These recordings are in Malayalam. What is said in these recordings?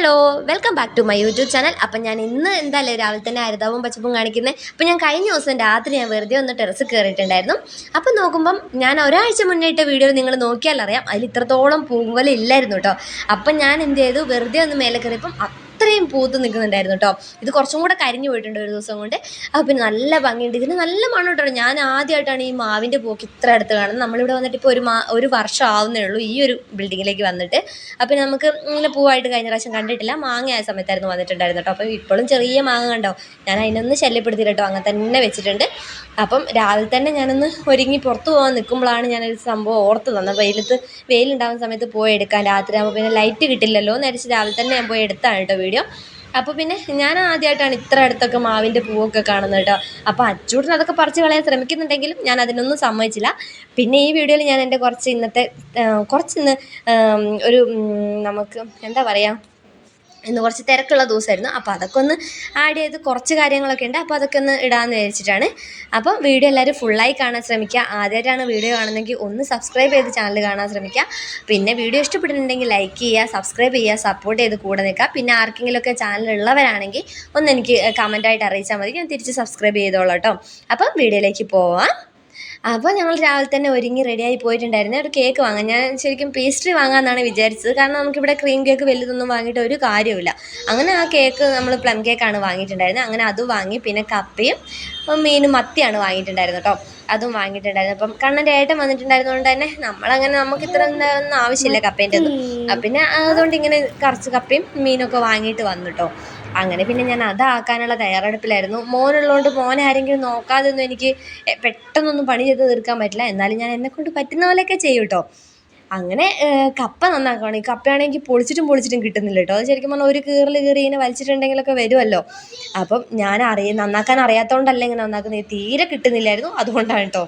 Hello welcome back to my YouTube channel അപ്പം ഞാൻ ഇന്ന് എന്തായാലും രാവിലെ തന്നെ അരുതാവും പച്ചപ്പും കാണിക്കുന്നത് അപ്പം ഞാൻ കഴിഞ്ഞ ദിവസം രാത്രി ഞാൻ വെറുതെ ഒന്ന് ടെറസ് കയറിയിട്ടുണ്ടായിരുന്നു അപ്പം നോക്കുമ്പം ഞാൻ ഒരാഴ്ച മുന്നേ വീഡിയോ നിങ്ങൾ നോക്കിയാൽ അറിയാം അതിൽ ഇത്രത്തോളം പൂങ്കൊല ഇല്ലായിരുന്നു കേട്ടോ. അപ്പം ഞാൻ എന്ത് ചെയ്തു? വെറുതെ ഒന്ന് മേലെ കയറിയപ്പം അത്രയും പൂത്ത് നിൽക്കുന്നുണ്ടായിരുന്നു കേട്ടോ. ഇത് കുറച്ചും കൂടെ കരിഞ്ഞു പോയിട്ടുണ്ട് ഒരു ദിവസം കൊണ്ട്. അപ്പോൾ പിന്നെ നല്ല ഭംഗിയുണ്ട്. ഇതിന് നല്ല മണം കേട്ടോ. ഞാൻ ആദ്യമായിട്ടാണ് ഈ മാവിന്റെ പൂക്ക് ഇത്ര അടുത്ത് കാണുന്നത്. നമ്മളിവിടെ വന്നിട്ട് ഇപ്പോൾ ഒരു മാ ഒരു വർഷം ആവുന്നേ ഉള്ളൂ ഈ ഒരു ബിൽഡിങ്ങിലേക്ക് വന്നിട്ട്. അപ്പോൾ നമുക്ക് ഇങ്ങനെ പൂവായിട്ട് കഴിഞ്ഞ പ്രാവശ്യം കണ്ടിട്ടില്ല. മാങ്ങ ആയ സമയത്തായിരുന്നു വന്നിട്ടുണ്ടായിരുന്നു കേട്ടോ. അപ്പോൾ ഇപ്പോഴും ചെറിയ മാങ്ങ കണ്ടോ? ഞാൻ അതിനൊന്ന് ശല്യപ്പെടുത്തിയില്ല കേട്ടോ. അങ്ങനെ തന്നെ വെച്ചിട്ടുണ്ട്. അപ്പം രാവിലെ തന്നെ ഞാനൊന്ന് ഒരുങ്ങി പുറത്ത് പോകാൻ നിൽക്കുമ്പോഴാണ് ഞാനൊരു സംഭവം ഓർത്ത് തന്നത് വെയിലത്ത് വെയിലുണ്ടാകുന്ന സമയത്ത് പോയി എടുക്കാൻ. രാത്രി ആകുമ്പോൾ പിന്നെ ലൈറ്റ് കിട്ടില്ലല്ലോ എന്ന് രാവിലെ തന്നെ ഞാൻ പോയി എടുത്താണ് കേട്ടോ വീഡിയോ. അപ്പോൾ പിന്നെ ഞാൻ ആദ്യമായിട്ടാണ് ഇത്ര അടുത്തൊക്കെ മാവിന്റെ പൂവൊക്കെ കാണുന്നത് കേട്ടോ. അപ്പോൾ അച്ചൂട്ടൻ അതൊക്കെ പറിച്ച് കളയാൻ ശ്രമിക്കുന്നുണ്ടെങ്കിലും ഞാൻ അതിനൊന്നും സമ്മതിച്ചില്ല. പിന്നെ ഈ വീഡിയോയിൽ ഞാൻ എന്റെ കുറച്ച് ഇന്നത്തെ കുറച്ചിന്ന് ഒരു നമുക്ക് എന്താ പറയുക ഇന്ന് കുറച്ച് തിരക്കുള്ള ദിവസമായിരുന്നു. അപ്പോൾ അതൊക്കെ ഒന്ന് ആഡ് ചെയ്ത് കുറച്ച് കാര്യങ്ങളൊക്കെ ഉണ്ട്. അപ്പോൾ അതൊക്കെ ഒന്ന് ഇടാമെന്ന് വിചാരിച്ചിട്ടാണ്. അപ്പം വീഡിയോ എല്ലാവരും ഫുള്ളായി കാണാൻ ശ്രമിക്കുക. ആദ്യമായിട്ടാണ് വീഡിയോ കാണുന്നതെങ്കിൽ ഒന്ന് സബ്സ്ക്രൈബ് ചെയ്ത് ചാനൽ കാണാൻ ശ്രമിക്കുക. പിന്നെ വീഡിയോ ഇഷ്ടപ്പെട്ടിട്ടുണ്ടെങ്കിൽ ലൈക്ക് ചെയ്യുക സബ്സ്ക്രൈബ് ചെയ്യുക സപ്പോർട്ട് ചെയ്ത് കൂടെ നിൽക്കുക. പിന്നെ ആർക്കെങ്കിലുമൊക്കെ ചാനലുള്ളവരാണെങ്കിൽ ഒന്ന് എനിക്ക് കമന്റായിട്ട് അറിയിച്ചാൽ മതി. ഞാൻ തിരിച്ച് സബ്സ്ക്രൈബ് ചെയ്തോളാം കേട്ടോ. അപ്പം വീഡിയോയിലേക്ക് പോവാം. അപ്പോൾ ഞങ്ങൾ രാവിലെ തന്നെ ഒരുങ്ങി റെഡിയായി പോയിട്ടുണ്ടായിരുന്നു. ഒരു കേക്ക് വാങ്ങാൻ. ഞാൻ ശരിക്കും പേസ്ട്രി വാങ്ങാമെന്നാണ് വിചാരിച്ചത്. കാരണം നമുക്കിവിടെ ക്രീം കേക്ക് വലുതൊന്നും വാങ്ങിയിട്ട് ഒരു കാര്യമില്ല അങ്ങനെ ആ കേക്ക് നമ്മൾ പ്ലം കേക്കാണ് വാങ്ങിയിട്ടുണ്ടായിരുന്നത്. അങ്ങനെ അത് വാങ്ങി പിന്നെ കപ്പയും മീനും മത്തിയാണ് വാങ്ങിയിട്ടുണ്ടായിരുന്നത് കേട്ടോ അതും വാങ്ങിയിട്ടുണ്ടായിരുന്നു. അപ്പം കണ്ണന്റെ ഏട്ടൻ വന്നിട്ടുണ്ടായിരുന്നതുകൊണ്ട് തന്നെ നമ്മളങ്ങനെ നമുക്ക് ഇത്ര ഒന്നും ആവശ്യമില്ല കപ്പേന്റെ ഒന്നും പിന്നെ അതുകൊണ്ട് ഇങ്ങനെ കുറച്ച് കപ്പയും മീനൊക്കെ വാങ്ങിയിട്ട് വന്നു കേട്ടോ അങ്ങനെ പിന്നെ ഞാൻ അതാക്കാനുള്ള തയ്യാറെടുപ്പിലായിരുന്നു. മോനുള്ളതുകൊണ്ട് മോനെ ആരെങ്കിലും നോക്കാതെ ഒന്നും എനിക്ക് പെട്ടെന്നൊന്നും പണി ചെയ്ത് തീർക്കാൻ പറ്റില്ല. എന്നാലും ഞാൻ എന്നെക്കൊണ്ട് പറ്റുന്ന പോലെയൊക്കെ ചെയ്യും കേട്ടോ അങ്ങനെ കപ്പ നന്നാക്കുകയാണ് ഈ കപ്പയാണെങ്കിൽ പൊളിച്ചിട്ടും പൊളിച്ചിട്ടും കിട്ടുന്നില്ല കേട്ടോ അത് ശരിക്കും പറഞ്ഞാൽ ഒരു കീറൽ കീറി ഇങ്ങനെ വലിച്ചിട്ടുണ്ടെങ്കിലൊക്കെ വരുമല്ലോ അപ്പം ഞാൻ അറിയ നന്നാക്കാൻ അറിയാത്തതുകൊണ്ടല്ല ഇങ്ങനെ നന്നാക്കുന്നത് തീരെ കിട്ടുന്നില്ലായിരുന്നു. അതുകൊണ്ടാണ് കേട്ടോ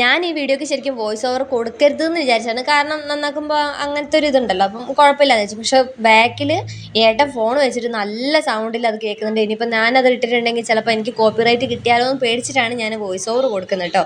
ഞാൻ ഈ വീഡിയോക്ക് ശരിക്കും വോയിസ് ഓവർ കൊടുക്കരുത് എന്ന് വിചാരിച്ചാണ്. കാരണം നന്നാക്കുമ്പോൾ അങ്ങനത്തെ ഒരു ഇതുണ്ടല്ലോ. അപ്പം കുഴപ്പമില്ലാന്ന് വെച്ചു. പക്ഷെ ബാക്കിൽ ഏട്ടൻ ഫോൺ വെച്ചിട്ട് നല്ല സൗണ്ടിൽ അത് കേൾക്കുന്നുണ്ട്. ഇനിയിപ്പോൾ ഞാനത് ഇട്ടിട്ടുണ്ടെങ്കിൽ ചിലപ്പോൾ എനിക്ക് കോപ്പിറൈറ്റ് കിട്ടിയാലോ എന്ന് പേടിച്ചിട്ടാണ് ഞാൻ വോയിസ് ഓവർ കൊടുക്കുന്നത് കേട്ടോ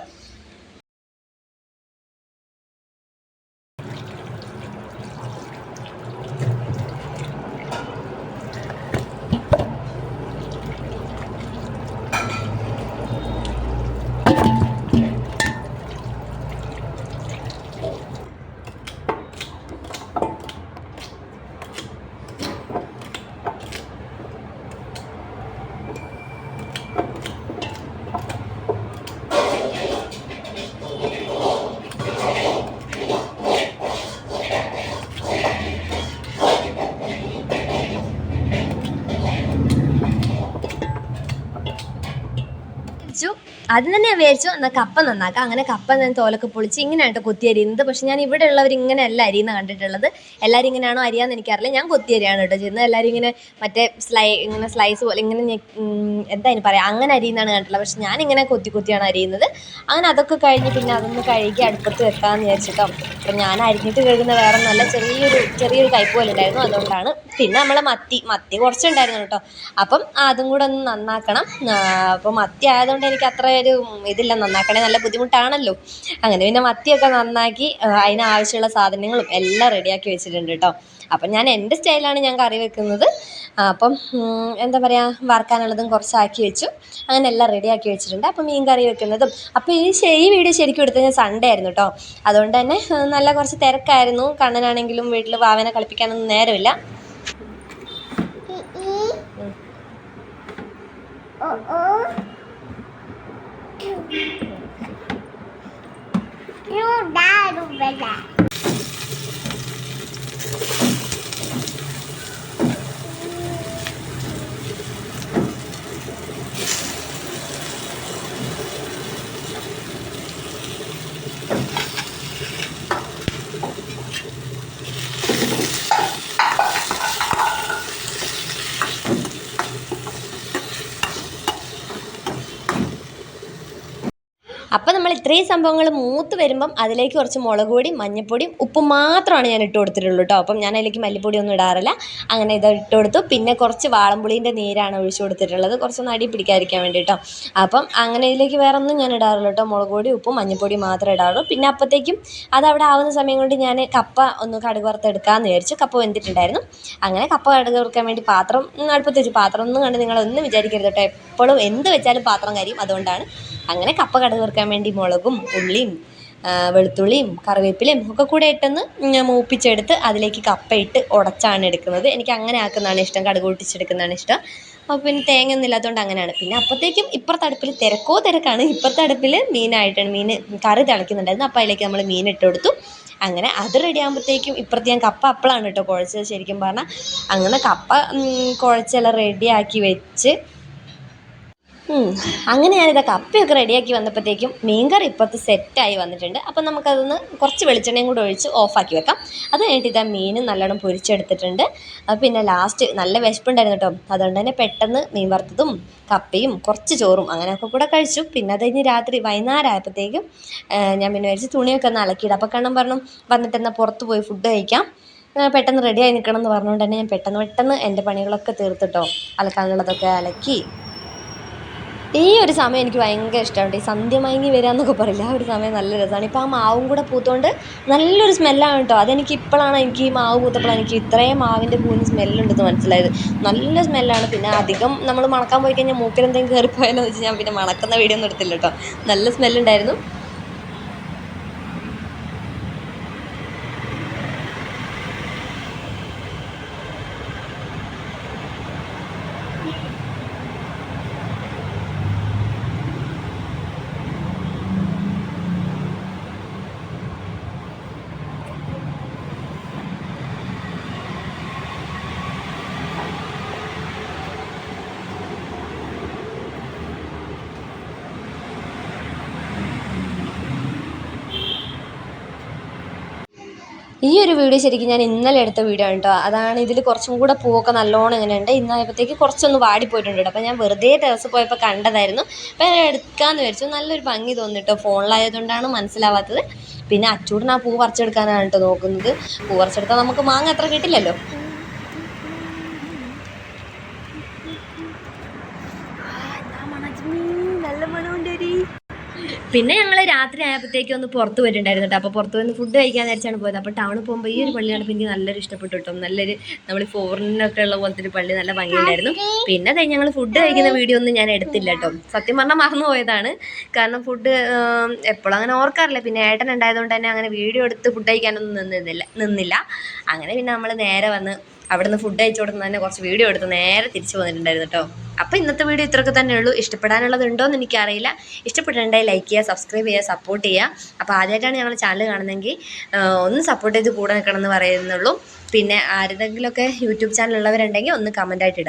ആദ്യം തന്നെ വിചാരിച്ചു എന്നാൽ കപ്പ നന്നാക്കാം. അങ്ങനെ കപ്പ ഞാൻ തോലൊക്കെ പൊളിച്ച് ഇങ്ങനെയായിട്ട് കൊത്തി അരിയുന്നത് പക്ഷെ ഞാൻ ഇവിടെ ഉള്ളവർ ഇങ്ങനെയല്ല അരിയുന്ന കണ്ടിട്ടുള്ളത്. എല്ലാവരും ഇങ്ങനെയാണോ അരിയാന്ന് എനിക്കറിയില്ല. ഞാൻ കൊത്തി അരിയാണ് കേട്ടോ ചെയ്യുന്നത്. എല്ലാവരും ഇങ്ങനെ മറ്റേ സ്ലൈ ഇങ്ങനെ സ്ലൈസ് പോലെ ഇങ്ങനെ എന്താ ഇനി പറയാം? അങ്ങനെ അരിയുന്നതാണ് കണ്ടിട്ടുള്ളത്. പക്ഷെ ഞാൻ ഇങ്ങനെ കൊത്തി കൊത്തിയാണ് അരിയുന്നത്. അങ്ങനെ അതൊക്കെ കഴിഞ്ഞ് പിന്നെ അതൊന്ന് കഴുകി അടുപ്പത്ത് വെക്കാമെന്ന് വിചാരിച്ചിട്ടോ. അപ്പം ഞാൻ അരിഞ്ഞിട്ട് കഴുകുന്ന വേറെ നല്ല ചെറിയൊരു ചെറിയൊരു കയ്പ് പോലെ ഉണ്ടായിരുന്നു. അതുകൊണ്ടാണ് പിന്നെ നമ്മളെ മത്തി മത്തി കുറച്ചുണ്ടായിരുന്നു കേട്ടോ. അപ്പം അതും കൂടെ ഒന്ന് നന്നാക്കണം. അപ്പോൾ മത്തി ആയതുകൊണ്ട് എനിക്ക് അത്ര ഒരു ഇതില്ല നന്നാക്കണേ നല്ല ബുദ്ധിമുട്ടാണല്ലോ. അങ്ങനെ പിന്നെ മത്തിയൊക്കെ നന്നാക്കി അതിനാവശ്യമുള്ള സാധനങ്ങളും എല്ലാം റെഡിയാക്കി വെച്ചിട്ടുണ്ട് കേട്ടോ അപ്പം ഞാൻ എന്റെ സ്റ്റൈലാണ് ഞാൻ കറി വെക്കുന്നത്. അപ്പം എന്താ പറയുക വറുക്കാനുള്ളതും കുറച്ചാക്കി വെച്ചു. അങ്ങനെ എല്ലാം റെഡിയാക്കി വെച്ചിട്ടുണ്ട്. അപ്പം മീൻ കറി വെക്കുന്നതും. അപ്പോൾ ഈ ഈ വീഡിയോ ശരിക്കും എടുത്തത് ഞാൻ സൺഡേ ആയിരുന്നു കേട്ടോ അതുകൊണ്ട് തന്നെ നല്ല കുറച്ച് തിരക്കായിരുന്നു. കണ്ണനാണെങ്കിലും വീട്ടിൽ വാവനെ കളിപ്പിക്കാനൊന്നും നേരമില്ല. ഓ ഓ. അപ്പം നമ്മൾ ഇത്രയും സംഭവങ്ങൾ മൂത്ത് വരുമ്പം അതിലേക്ക് കുറച്ച് മുളക് പൊടിയും മഞ്ഞൾപ്പൊടിയും ഉപ്പും മാത്രമാണ് ഞാൻ ഇട്ട് കൊടുത്തിട്ടുള്ളൂ കേട്ടോ അപ്പം ഞാൻ അതിലേക്ക് മല്ലിപ്പൊടി ഒന്നും ഇടാറില്ല. അങ്ങനെ ഇത് ഇട്ട് കൊടുത്തു. പിന്നെ കുറച്ച് വാളംപുളീന്റെ നീരാണ് ഒഴിച്ചു കൊടുത്തിട്ടുള്ളത്. കുറച്ചൊന്ന് അടി പിടിക്കാതിരിക്കാൻ വേണ്ടിയിട്ടോ അപ്പം അങ്ങനെ ഇതിലേക്ക് വേറെ ഒന്നും ഞാൻ ഇടാറില്ല കേട്ടോ മുളക് പൊടി ഉപ്പും മഞ്ഞൾപ്പൊടി മാത്രമേ ഇടാറുള്ളൂ. പിന്നെ അപ്പോഴത്തേക്കും അത് അവിടെ ആവുന്ന സമയം കൊണ്ട് ഞാൻ കപ്പ ഒന്ന് കടുക് വറുത്തെടുക്കാമെന്ന് വിചാരിച്ചു. കപ്പ വെന്തിട്ടുണ്ടായിരുന്നു. അങ്ങനെ കപ്പ കടുക് വറുക്കാൻ വേണ്ടി പാത്രം അടുപ്പത്ത് വെച്ചു പാത്രം ഒന്നും കണ്ട് നിങ്ങളൊന്നും വിചാരിക്കരുത് കേട്ടോ എപ്പോഴും എന്ത് വെച്ചാലും പാത്രം കരിയും. അതുകൊണ്ടാണ് അങ്ങനെ കപ്പ കടുക് വേണ്ടി മുളകും ഉള്ളിയും വെളുത്തുള്ളിയും കറിവേപ്പിലയും ഒക്കെ കൂടെ ഇട്ടൊന്ന് മൂപ്പിച്ചെടുത്ത് അതിലേക്ക് കപ്പയിട്ട് ഉടച്ചാണ് എടുക്കുന്നത്. എനിക്ക് അങ്ങനെ ആക്കുന്നതാണ് ഇഷ്ടം. കടുക് പൊട്ടിച്ചെടുക്കുന്നതാണ് ഇഷ്ടം. അപ്പോൾ പിന്നെ തേങ്ങ ഒന്നും ഇല്ലാത്തതുകൊണ്ട് അങ്ങനെയാണ്. പിന്നെ അപ്പോഴത്തേക്കും ഇപ്പുറത്തെ അടുപ്പിൽ തിരക്കോ തിരക്കാണ്. ഇപ്പുറത്തെ അടുപ്പിൽ മീനായിട്ടാണ് മീൻ കറി തിളയ്ക്കുന്നുണ്ടായിരുന്നു അപ്പോൾ അതിലേക്ക് നമ്മൾ മീൻ ഇട്ട് കൊടുത്തു. അങ്ങനെ അത് റെഡി ആകുമ്പോഴത്തേക്കും ഇപ്പുറത്ത് ഞാൻ കപ്പ അപ്പളാണ് കേട്ടോ കുഴച്ചത്. ശരിക്കും പറഞ്ഞാൽ അങ്ങനെ കപ്പ കുഴച്ചെല്ലാം റെഡിയാക്കി വെച്ച്. അങ്ങനെ ഞാനിത് കപ്പയൊക്കെ റെഡിയാക്കി വന്നപ്പോഴത്തേക്കും മീൻകറി ഇപ്പോഴത്തെ സെറ്റായി വന്നിട്ടുണ്ട്. അപ്പം നമുക്കതൊന്ന് കുറച്ച് വെളിച്ചെണ്ണയും കൂടെ ഒഴിച്ച് ഓഫാക്കി വെക്കാം. അത് കഴിഞ്ഞിട്ട് ഇതാ മീൻ നല്ലോണം പൊരിച്ചെടുത്തിട്ടുണ്ട്. പിന്നെ ലാസ്റ്റ് നല്ല വിശപ്പുണ്ടായിരുന്നു കേട്ടോ. അതുകൊണ്ട് തന്നെ പെട്ടെന്ന് മീൻ വറുത്തതും കപ്പയും കുറച്ച് ചോറും അങ്ങനെയൊക്കെ കൂടെ കഴിച്ചു. പിന്നെ അത് കഴിഞ്ഞ് രാത്രി വൈകുന്നേരം ആയപ്പോഴത്തേക്കും ഞാൻ പിന്നെ വിചാരിച്ച് തുണിയൊക്കെ ഒന്ന് അലക്കിയിടും. അപ്പോൾ കണ്ണം പറഞ്ഞു വന്നിട്ട് എന്നാൽ പുറത്ത് പോയി ഫുഡ് കഴിക്കാം. പെട്ടെന്ന് റെഡിയായി നിൽക്കണം എന്ന് പറഞ്ഞുകൊണ്ട് തന്നെ ഞാൻ പെട്ടെന്ന് പെട്ടെന്ന് എന്റെ പണികളൊക്കെ തീർത്തിട്ടോ അലക്കാനുള്ളതൊക്കെ അലക്കി ഈ ഒരു സമയം എനിക്ക് ഭയങ്കര ഇഷ്ടമാണ് ഈ സന്ധ്യ മയങ്ങി വരിക എന്നൊക്കെ പറയില്ല ആ ഒരു സമയം നല്ല രസമാണ്. ഇപ്പോൾ ആ മാവും കൂടെ പൂത്തുകൊണ്ട് നല്ലൊരു സ്മെല്ലാണ് കേട്ടോ. അതെനിക്ക് ഇപ്പോഴാണ് എനിക്ക് ഈ മാവ് പൂത്തപ്പോഴാണ് എനിക്ക് ഇത്രയും മാവിന്റെ പൂവിന് സ്മെല്ലുണ്ടെന്ന് മനസ്സിലായത്. നല്ല സ്മെല്ലാണ്. പിന്നെ അധികം നമ്മൾ മണക്കാൻ പോയി കഴിഞ്ഞാൽ മൂക്കിൽ എന്തെങ്കിലും കയറിപ്പോയാലോ എന്ന് വെച്ച് ഞാൻ പിന്നെ മണക്കുന്ന വീഡിയോ ഒന്നും എടുത്തില്ല കേട്ടോ. നല്ല സ്മെല്ലുണ്ടായിരുന്നു. ഈ ഒരു വീഡിയോ ശരിക്കും ഞാൻ ഇന്നലെ എടുത്ത വീഡിയോ ആണ് കേട്ടോ അതാണ് ഇതിൽ കുറച്ചും കൂടെ പൂവൊക്കെ നല്ലോണം ഇങ്ങനെ ഉണ്ട് ഇന്നായപ്പോഴത്തേക്ക് കുറച്ചൊന്ന് വാടിപ്പോയിട്ടുണ്ട് കേട്ടോ അപ്പോൾ ഞാൻ വെറുതെ ടെറസ് പോയപ്പോൾ കണ്ടതായിരുന്നു. അപ്പോൾ ഞാൻ എടുക്കാമെന്ന് വിചാരിച്ചു. നല്ലൊരു ഭംഗി തോന്നിട്ടോ ഫോണിലായതുകൊണ്ടാണ് മനസ്സിലാവാത്തത്. പിന്നെ അച്ചൂടിന് ആ പൂ പറിച്ചെടുക്കാനാണ് കേട്ടോ നോക്കുന്നത്. പൂ പറിച്ചെടുത്താൽ നമുക്ക് മാങ്ങ അത്ര കിട്ടില്ലല്ലോ. പിന്നെ ഞങ്ങൾ രാത്രി ആയപ്പോഴത്തേക്കും ഒന്ന് പുറത്ത് പോയിട്ടുണ്ടായിരുന്നു കേട്ടോ. അപ്പോൾ പുറത്ത് വന്ന് ഫുഡ് കഴിക്കാൻ നേരിച്ചാണ് പോയത്. അപ്പോൾ ടൗണിൽ പോകുമ്പോൾ ഈ ഒരു പള്ളി കണ്ടപ്പോൾ എനിക്ക് നല്ലൊരു ഇഷ്ടപ്പെട്ടു കേട്ടോ. നല്ലൊരു നമ്മൾ ഫോറിനൊക്കെ ഉള്ള പോലത്തെ ഒരു പള്ളി നല്ല ഭംഗിയുണ്ടായിരുന്നു. പിന്നെ അതെ ഞങ്ങൾ ഫുഡ് കഴിക്കുന്ന വീഡിയോ ഒന്നും ഞാൻ എടുത്തില്ല കേട്ടോ. സത്യം പറഞ്ഞാൽ മറന്നു പോയതാണ് കാരണം ഫുഡ് എപ്പോഴും അങ്ങനെ ഓർക്കാറില്ല. പിന്നെ ഏട്ടൻ ഉണ്ടായതുകൊണ്ട് തന്നെ അങ്ങനെ വീഡിയോ എടുത്ത് ഫുഡ് കഴിക്കാനൊന്നും നിന്നില്ല നിന്നില്ല. അങ്ങനെ പിന്നെ നമ്മൾ നേരെ വന്ന് അവിടെ നിന്ന് ഫുഡ് അയച്ചു കൊടുക്കുന്ന തന്നെ കുറച്ച് വീഡിയോ എടുത്ത് നേരെ തിരിച്ചു വന്നിട്ടുണ്ടായിരുന്നു കേട്ടോ. അപ്പോൾ ഇന്നത്തെ വീഡിയോ ഇത്രയൊക്കെ തന്നെ ഉള്ളൂ. ഇഷ്ടപ്പെടാനുള്ളത് ഉണ്ടോ എന്ന് എനിക്കറിയില്ല. ഇഷ്ടപ്പെട്ടിട്ടുണ്ടെങ്കിൽ ലൈക്ക് ചെയ്യുക സബ്സ്ക്രൈബ് ചെയ്യുക സപ്പോർട്ട് ചെയ്യുക. അപ്പോൾ ആദ്യമായിട്ടാണ് ഞങ്ങളുടെ ചാനൽ കാണുന്നതെങ്കിൽ ഒന്ന് സപ്പോർട്ട് ചെയ്ത് കൂടെ നിൽക്കണം എന്ന് പറയുന്നുള്ളൂ. പിന്നെ ആരുടെങ്കിലുമൊക്കെ യൂട്യൂബ് ചാനൽ ഉള്ളവരുണ്ടെങ്കിൽ ഒന്ന് കമന്റായിട്ട് ഇടുക.